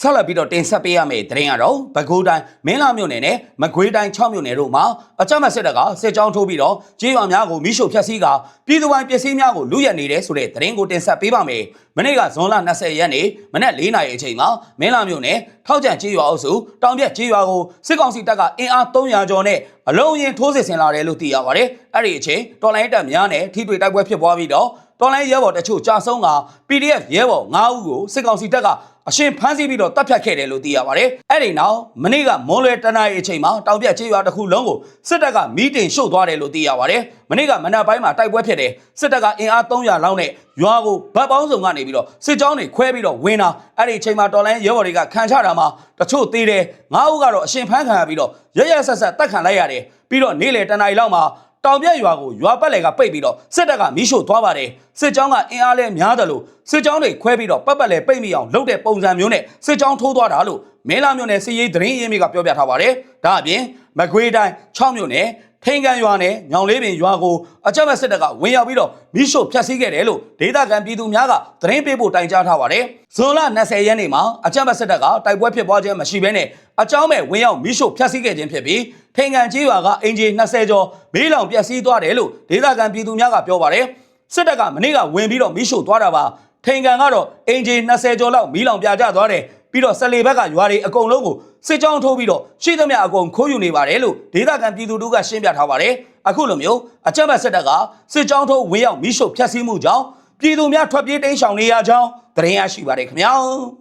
ဆက်လက်ပြီးတော့တင်ဆက်ပေးရမယ့်သတင်းကတော့ပဲခူးတိုင်းမင်းလာမြို့နယ်နဲ့မကွေးတိုင်း6မြို့နယ်တို့မှာအကြမ်းဖက်စစ်တပ်ကစစ်ကြောင်းထိုးပြီးတော့ကြေးရွာများကိုမိရှို့ဖျက်ဆီးကပြည်သူပိုင်းပစ္စည်းများကိုလူရက်နေတယ်ဆိုတဲ့သတင်းကိုတင်ဆက်ပေးပါမယ်။မနေ့ကဇွန်လ20ရက်နေ့မနေ့4နာရီအချိန်မှာမင်းလာမြို့နယ်ထောက်ကြံကြေးရွာအုပ်စုတောင်ပြက်ကြေးရွာကိုစစ်ကောင်စီတပ်ကအင်အား300ကျော်နဲ့အလုံးရင်ထိုးစစ်ဆင်လာတယ်လို့သိရပါတယ်။အဲ့ဒီအချိန်တော်လိုင်းတပ်များနဲ့ထိတွေ့တိုက်ပွဲဖြစ်ပွားပြီးတော့ တော်လိုင်းရဲဘော်တချို့ကြာဆုံးက PDF ရဲဘော်9ဦးကိုစစ်ကောင်စီတပ်ကအရှင်ဖမ်းဆီးပြီးတော့တပ်ဖြတ်ခဲ့တယ်လို့သိရပါတယ်။အဲ့ဒီနောက်မနေ့ကမွန်လွယ်တနာရီအချိန်မှာတောင်ပြတ်ကျေးရွာတစ်ခုလုံးကိုစစ်တပ်ကမီးတင်ရှို့သွားတယ်လို့သိရပါတယ်။မနေ့ကမနက်ပိုင်းမှာတိုက်ပွဲဖြစ်တယ်။စစ်တပ်ကအင်အား300လောက်နဲ့ရွာကိုဗတ်ပေါင်းစုံကနေပြီးတော့စစ်ကြောင်းတွေခွဲပြီးတော့ဝင်တာအဲ့ဒီအချိန်မှာတော်လိုင်းရဲဘော်တွေကခံချတာမှာတချို့သေးတယ်။9ဦးကတော့အရှင်ဖမ်းခံရပြီးတော့ရရဆက်ဆက်တပ်ခံလိုက်ရတယ်။ပြီးတော့နေ့လေတနာရီလောက်မှာ တောင်ပြက်ရွာကိုရွာပတ်လည်ကပိတ်ပြီးတော့စစ်တပ်ကမီးရှို့သွားပါတယ်စစ်ကြောင်းကအင်အားလဲများတယ်လို့စစ်ကြောင်းတွေခွဲပြီးတော့ပတ်ပတ်လည်ပိတ်မိအောင်လုပ်တဲ့ပုံစံမျိုးနဲ့စစ်ကြောင်းထိုးသွားတာလို့မဲလာမြို့နယ်စစ်ရေးသတင်းရင်းမြစ်ကပြောပြထားပါတယ်ဒါအပြင်မကွေးတိုင်း6မြို့နယ် ထိန်ကန်ရွာနဲ့ညောင်လေးပင်ရွာကိုအကြမ်းဖက်စစ်တပ်ကဝင်ရောက်ပြီးတော့မီးရှို့ဖျက်ဆီးခဲ့တယ်လို့ဒေသခံပြည်သူများကသတင်းပေးဖို့တိုင်ကြားထားပါတယ်ဇွန်လ20ရက်နေ့မှာအကြမ်းဖက်စစ်တပ်ကတိုက်ပွဲဖြစ်ပွားခြင်းမရှိဘဲနဲ့အကြောင်းမဲ့ဝင်ရောက်မီးရှို့ဖျက်ဆီးခဲ့ခြင်းဖြစ်ပြီးထိန်ကန်ကြီးရွာကအင်ဂျီ20ကျော်မီးလောင်ပျက်စီးသွားတယ်လို့ဒေသခံပြည်သူများကပြောပါတယ်စစ်တပ်ကမနေ့ကဝင်ပြီးတော့မီးရှို့သွားတာပါထိန်ကန်ကတော့အင်ဂျီ20ကျော်လောက်မီးလောင်ပြကြသွားတယ် ပြီးတော့ဆယ်လီဘက်ကရွာတွေအကုန်လုံးကိုစစ်ကြောင်းထိုးပြီးတော့ရှိသမျှအကုန်ခိုးယူနေပါတယ်လို့ဒေသခံပြည်သူတို့ကရှင်းပြထားပါတယ်အခုလိုမျိုးအကြမ်းဖက်စစ်တပ်ကစစ်ကြောင်းထိုးဝင်ရောက်မီးရှို့ဖျက်ဆီးမှုကြောင့်ပြည်သူများထွက်ပြေးတိမ်းရှောင်နေရကြောင်းသတင်းရရှိပါတယ်ခင်ဗျာ